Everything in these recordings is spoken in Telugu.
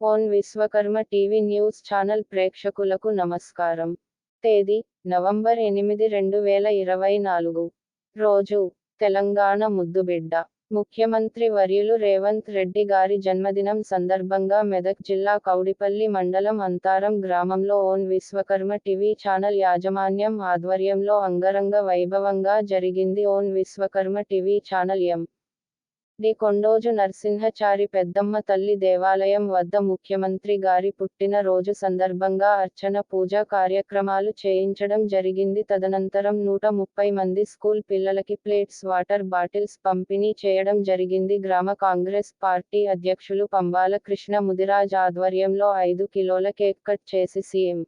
Own Vishwakarma TV news channel ప్రేక్షకులకు నమస్కారం. తేదీ నవంబర్ ఎనిమిది రెండు వేల ఇరవై నాలుగు. రోజు తెలంగాణ ముద్దుబిడ్డ. ముఖ్యమంత్రి వర్యులు రేవంత్ రెడ్డి గారి జన్మదినం సందర్భంగా మెదక్ జిల్లా కౌడిపల్లి మండలం అంతారం గ్రామంలో ఓన్ విశ్వకర్మ టీవీ ఛానల్ యాజమాన్యం ఆధ్వర్యంలో అంగరంగ వైభవంగా జరిగింది own Vishwakarma TV channel M. D Kondoju Narasimhachari Peddamma తల్లి దేవాలయం వద్ద ముఖ్యమంత్రి గారి పుట్టిన రోజు సందర్భంగా అర్చన పూజా కార్యక్రమాలు చేయించడం జరిగింది. తదనంతరం నూట ముప్పై మంది స్కూల్ పిల్లలకి ప్లేట్స్ వాటర్ బాటిల్స్ పంపిణీ చేయడం జరిగింది. గ్రామ కాంగ్రెస్ పార్టీ అధ్యక్షులు పంబాల కృష్ణ ముదిరాజ్ ఆధ్వర్యంలో ఐదు కిలోల కేక్ కట్ చేసి సీఎం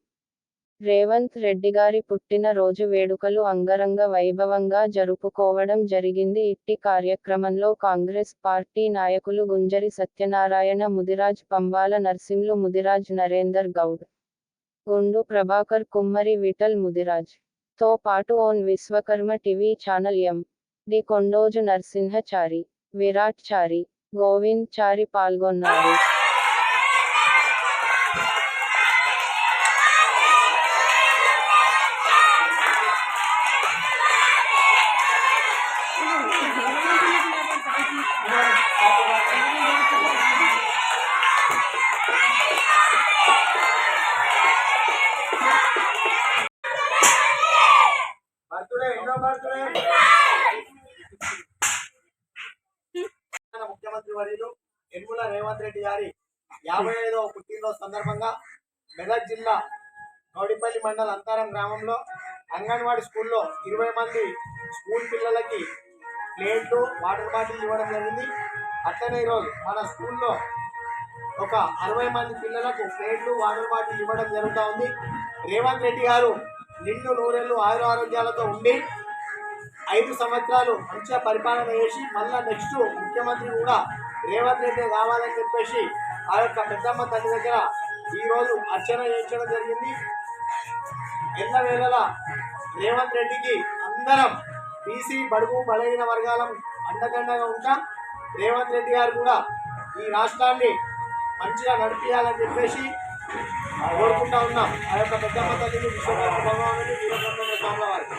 రేవంత్ రెడ్డి గారి పుట్టిన రోజు వేడుకలు అంగరంగ వైభవంగా జరుపుకోవడం జరిగింది. ఇట్టి కార్యక్రమంలో కాంగ్రెస్ పార్టీ నాయకులు గుంజరి సత్యనారాయణ ముదిరాజ్ పంబాల నర్సింలు ముదిరాజ్ నరేందర్ గౌడ్ గుండు ప్రభాకర్ కుమ్మరి విఠల్ ముదిరాజ్తో పాటు own Vishwakarma TV channel M D Kondoju Narasimhachari Virat Chari Govind Chari పాల్గొన్నారు. తెలంగాణ వర్యులు యనుమల రేవంత్ రెడ్డి గారి యాభై ఐదవ పుట్టినరోజు సందర్భంగా మెదక్ జిల్లా గౌడిపల్లి మండల అంతారం గ్రామంలో అంగన్వాడీ స్కూల్లో ఇరవై మంది స్కూల్ పిల్లలకి ప్లేట్లు వాటర్ బాటిల్ ఇవ్వడం జరిగింది. అట్లనే ఈరోజు మన స్కూల్లో ఒక అరవై మంది పిల్లలకు ప్లేట్లు వాటర్ బాటిల్ ఇవ్వడం జరుగుతూ ఉంది. రేవంత్ రెడ్డి గారు నిండు నూరేళ్ళు ఆయుర ఆరోగ్యాలతో ఉండి ఐదు సంవత్సరాలు మంచిగా పరిపాలన చేసి మళ్ళా నెక్స్ట్ ముఖ్యమంత్రి కూడా రేవంత్ రెడ్డి కావాలని చెప్పేసి ఆ యొక్క పెద్దమ్మ తల్లి దగ్గర ఈరోజు అర్చన చేయించడం జరిగింది. ఎన్న వేళలా రేవంత్ రెడ్డికి అందరం బీసీ బడుగు బలహీన వర్గాలం అండదండగా ఉంటాం. రేవంత్ రెడ్డి గారు కూడా ఈ రాష్ట్రాన్ని మంచిగా నడిపించాలని చెప్పేసి కోరుకుంటా ఉన్నాం. ఆ యొక్క పెద్దమ్మ తల్లిని విశ్వకర్మ భగవానుని వీరబ్రహ్మణ్య స్వామి వారికి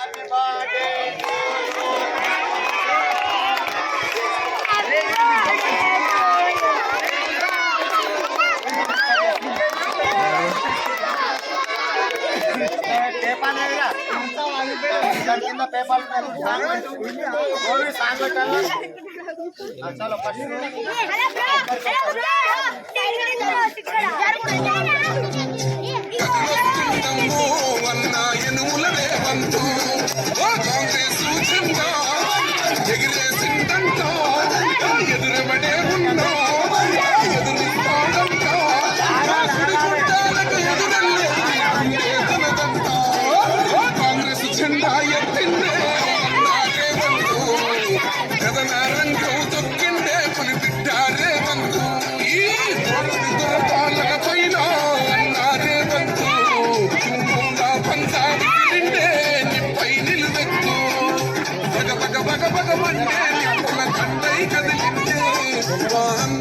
హ్యాపీ పేపర్ దాని సాంగ్ పెట్టాలి చలో ఫస్ట్ రేవంతు ఓ కాంగ్రెస్ మా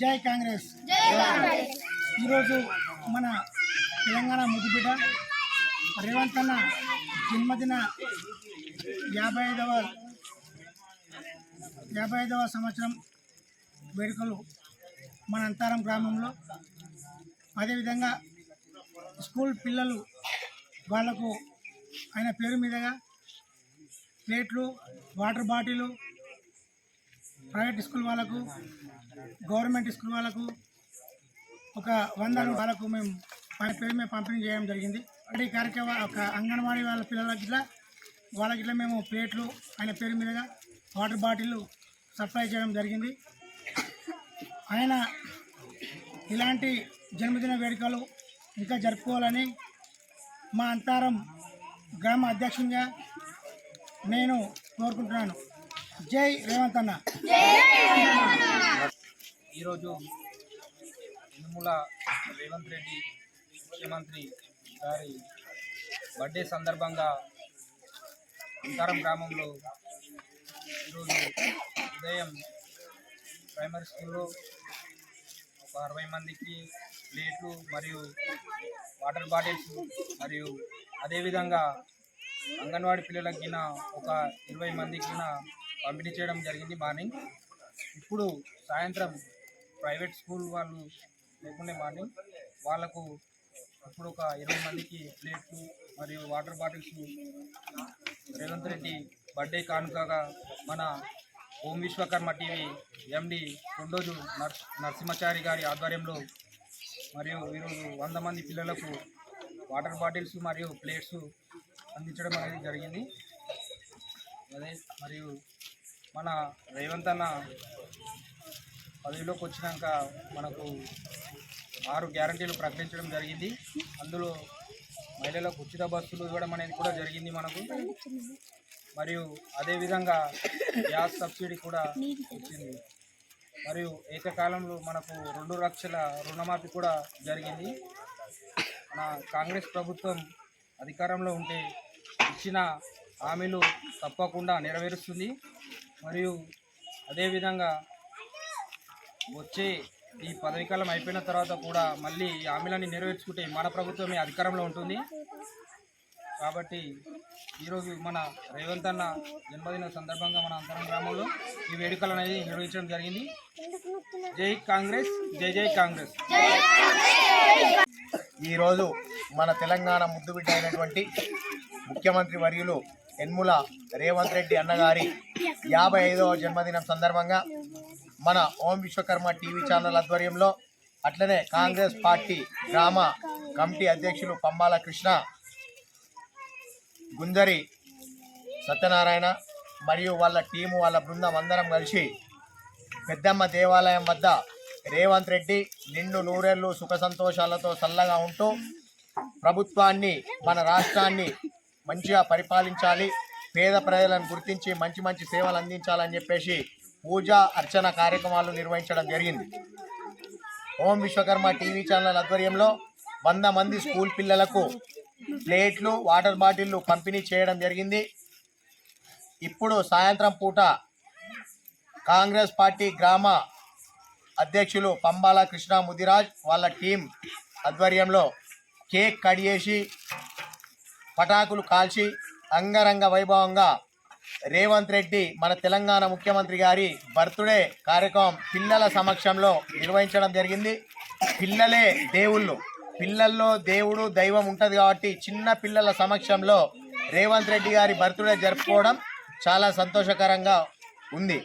జై కాంగ్రెస్. ఈరోజు మన తెలంగాణ ముద్దుబిడ్డ రేవంత్ అన్న జన్మదిన యాభై ఐదవ యాభై ఐదవ సంవత్సరం వేడుకలు మన అంతారం గ్రామంలో. అదేవిధంగా స్కూల్ పిల్లలు వాళ్ళకు ఆయన పేరు మీదుగా ప్లేట్లు వాటర్ బాటిలు ప్రైవేట్ స్కూల్ వాళ్ళకు గవర్నమెంట్ స్కూల్ వాళ్ళకు ఒక వంద వాళ్ళకు మేము ఆయన పేరు మేము పంపిణీ చేయడం జరిగింది. అంటే ఈ కార్యక్రమం ఒక అంగన్వాడీ వాళ్ళ పిల్లలకి ఇట్లా వాళ్ళకి ఇట్లా మేము ప్లేట్లు ఆయన పేరు మీదుగా వాటర్ బాటిల్ సప్లై చేయడం జరిగింది. ఆయన ఇలాంటి జన్మదిన వేడుకలు ఇంకా జరుపుకోవాలని మా అంతారం గ్రామ అధ్యక్షంగా నేను కోరుకుంటున్నాను. జై రేవంత్ అన్న. ఈరోజు ఇనుముల రేవంత్ రెడ్డి ముఖ్యమంత్రి గారి బర్త్డే సందర్భంగా అంతారం గ్రామంలో ఈరోజు ఉదయం ప్రైమరీ స్కూల్లో ఒక అరవై మందికి ప్లేట్లు మరియు వాటర్ బాటిల్స్ మరియు అదేవిధంగా అంగన్వాడీ పిల్లలకి ఒక ఇరవై మందికి పంపిణీ చేయడం జరిగింది మార్నింగ్. ఇప్పుడు సాయంత్రం ప్రైవేట్ స్కూల్ వాళ్ళు లేకుండా మార్నింగ్ వాళ్ళకు ఇప్పుడు ఒక ఇరవై మందికి ప్లేట్లు మరియు water bottles Revanth Reddy birthday కానుకగా మన ఓం విశ్వకర్మ టీవీ ఎండి కొండోజు నర్ నరసింహచారి గారి ఆధ్వర్యంలో మరియు ఈరోజు వంద మంది పిల్లలకు వాటర్ బాటిల్స్ మరియు ప్లేట్స్ అందించడం అనేది జరిగింది. అదే మరియు మన రేవంత్ అన్న పదవిలోకి వచ్చినాక మనకు ఆరు గ్యారంటీలు ప్రకటించడం జరిగింది. అందులో మహిళలకు ఉచిత బస్సులు ఇవ్వడం అనేది కూడా జరిగింది మనకు. మరియు అదేవిధంగా గ్యాస్ సబ్సిడీ కూడా వచ్చింది. మరియు ఏకకాలంలో మనకు రెండు లక్షల రుణమాఫీ కూడా జరిగింది. మన కాంగ్రెస్ ప్రభుత్వం అధికారంలో ఉంటే ఇచ్చిన హామీలు తప్పకుండా నెరవేరుస్తుంది. మరియు అదేవిధంగా వచ్చే ఈ పదవీ కాలం అయిపోయిన తర్వాత కూడా మళ్ళీ ఈ హామీలన్నీ నెరవేర్చుకుంటే మన ప్రభుత్వమే అధికారంలో ఉంటుంది. కాబట్టి ఈరోజు మన రేవంత్ అన్న జన్మదిన సందర్భంగా మన అంతరం గ్రామంలో ఈ వేడుకలు అనేది నిర్వహించడం జరిగింది. జై కాంగ్రెస్ జై జై కాంగ్రెస్. ఈరోజు మన తెలంగాణ ముద్దుబిడ్డ అయినటువంటి ముఖ్యమంత్రి వర్యులు యన్ముల రేవంత్ రెడ్డి అన్నగారి యాభై ఐదవ జన్మదినం సందర్భంగా మన ఓం విశ్వకర్మ టీవీ ఛానల్ ఆధ్వర్యంలో అట్లనే కాంగ్రెస్ పార్టీ గ్రామ కమిటీ అధ్యక్షులు పంబాల కృష్ణ గుందరి సత్యనారాయణ మరియు వాళ్ళ టీము వాళ్ళ బృందం అందరం కలిసి పెద్దమ్మ దేవాలయం వద్ద రేవంత్ రెడ్డి నిండు నూరేళ్ళు సుఖ సంతోషాలతో చల్లగా ఉంటూ ప్రభుత్వాన్ని మన రాష్ట్రాన్ని మంచిగా పరిపాలించాలి పేద ప్రజలను గుర్తించి మంచి మంచి సేవలు అందించాలని చెప్పేసి పూజ అర్చన కార్యక్రమాలు నిర్వహించడం జరిగింది. ఓం విశ్వకర్మ టీవీ ఛానల్ ఆధ్వర్యంలో వంద మంది స్కూల్ పిల్లలకు ప్లేట్లు వాటర్ బాటిళ్ళు పంపిణీ చేయడం జరిగింది. ఇప్పుడు సాయంత్రం పూట కాంగ్రెస్ పార్టీ గ్రామ అధ్యక్షులు పంబాల కృష్ణ ముదిరాజ్ వాళ్ళ టీం ఆధ్వర్యంలో కేక్ కట్ చేసి పటాకులు కాల్చి అంగరంగ వైభవంగా రేవంత్ రెడ్డి మన తెలంగాణ ముఖ్యమంత్రి గారి బర్త్డే కార్యక్రమం పిల్లల సమక్షంలో నిర్వహించడం జరిగింది. పిల్లలే దేవుళ్ళు. పిల్లల్లో దేవుడు దైవం ఉంటుంది కాబట్టి చిన్న పిల్లల సమక్షంలో రేవంత్ రెడ్డి గారి బర్త్డే జరుపుకోవడం చాలా సంతోషకరంగా ఉంది.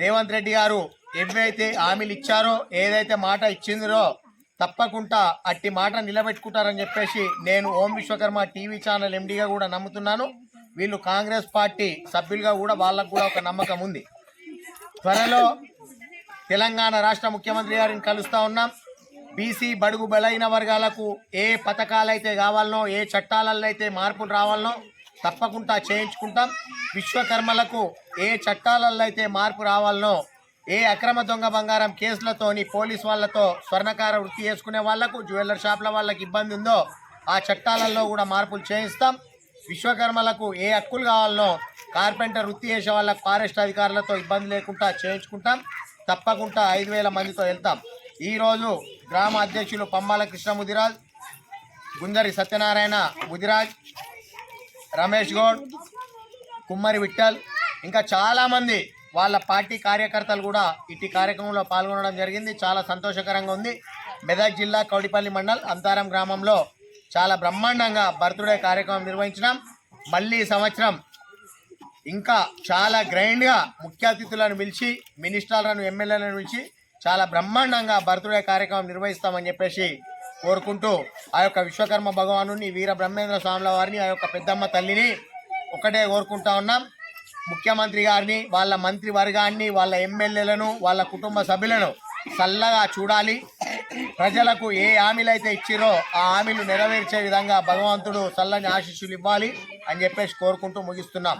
రేవంత్ రెడ్డి గారు ఏవైతే హామీలు ఇచ్చారో ఏదైతే మాట ఇచ్చిందో తప్పకుండా అట్టి మాట నిలబెట్టుకుంటారని చెప్పేసి నేను ఓం విశ్వకర్మ టీవీ ఛానల్ ఎండీగా కూడా నమ్ముతున్నాను. వీళ్ళు కాంగ్రెస్ పార్టీ సభ్యులుగా కూడా వాళ్ళకు కూడా ఒక నమ్మకం ఉంది. త్వరలో తెలంగాణ రాష్ట్ర ముఖ్యమంత్రి గారిని కలుస్తా ఉన్నాం. బీసీ బడుగు బలైన వర్గాలకు ఏ పథకాలైతే కావాలనో ఏ చట్టాలలో అయితే మార్పులు రావాలనో తప్పకుండా చేయించుకుంటాం. విశ్వకర్మలకు ఏ చట్టాలలో అయితే మార్పు రావాలనో ఏ అక్రమ దొంగ బంగారం కేసులతోని పోలీస్ వాళ్ళతో స్వర్ణకార వృత్తి చేసుకునే వాళ్ళకు జ్యువెలర్ షాప్ల వాళ్ళకి ఇబ్బంది ఉందో ఆ చట్టాలలో కూడా మార్పులు చేయిస్తాం. విశ్వకర్మలకు ఏ హక్కులు కావాలనో కార్పెంటర్ వృత్తి చేసే వాళ్ళకి ఫారెస్ట్ అధికారులతో ఇబ్బంది లేకుండా చేయించుకుంటాం. తప్పకుండా ఐదు వేల మందితో వెళ్తాం. ఈరోజు గ్రామ అధ్యక్షులు పంబాల కృష్ణ ముదిరాజ్ గుందరి సత్యనారాయణ ముదిరాజ్ రమేష్ గౌడ్ కుమ్మరి విఠల్ ఇంకా చాలామంది వాళ్ళ పార్టీ కార్యకర్తలు కూడా ఇట్టి కార్యక్రమంలో పాల్గొనడం జరిగింది. చాలా సంతోషకరంగా ఉంది. మెదక్ జిల్లా కౌడిపల్లి మండల్ అంతారం గ్రామంలో చాలా బ్రహ్మాండంగా బర్త్డే కార్యక్రమం నిర్వహించినాం. మళ్ళీ సంవత్సరం ఇంకా చాలా గ్రైండ్గా ముఖ్య అతిథులను పిలిచి మినిస్టర్లను ఎమ్మెల్యేలను పిలిచి చాలా బ్రహ్మాండంగా బర్త్డే కార్యక్రమం నిర్వహిస్తామని చెప్పేసి కోరుకుంటూ ఆ యొక్క విశ్వకర్మ భగవాను వీర బ్రహ్మేంద్ర స్వాముల వారిని ఆ యొక్క పెద్దమ్మ తల్లిని ఒకటే కోరుకుంటా ఉన్నాం. ముఖ్యమంత్రి గారిని వాళ్ళ మంత్రి వర్గాన్ని వాళ్ళ ఎమ్మెల్యేలను వాళ్ళ కుటుంబ సభ్యులను చల్లగా చూడాలి. ప్రజలకు ఏ హామీలు అయితే ఇచ్చిరో ఆ హామీలు నెరవేర్చే విధంగా భగవంతుడు చల్లని ఆశీస్సులు ఇవ్వాలి అని చెప్పేసి కోరుకుంటూ ముగిస్తున్నాం.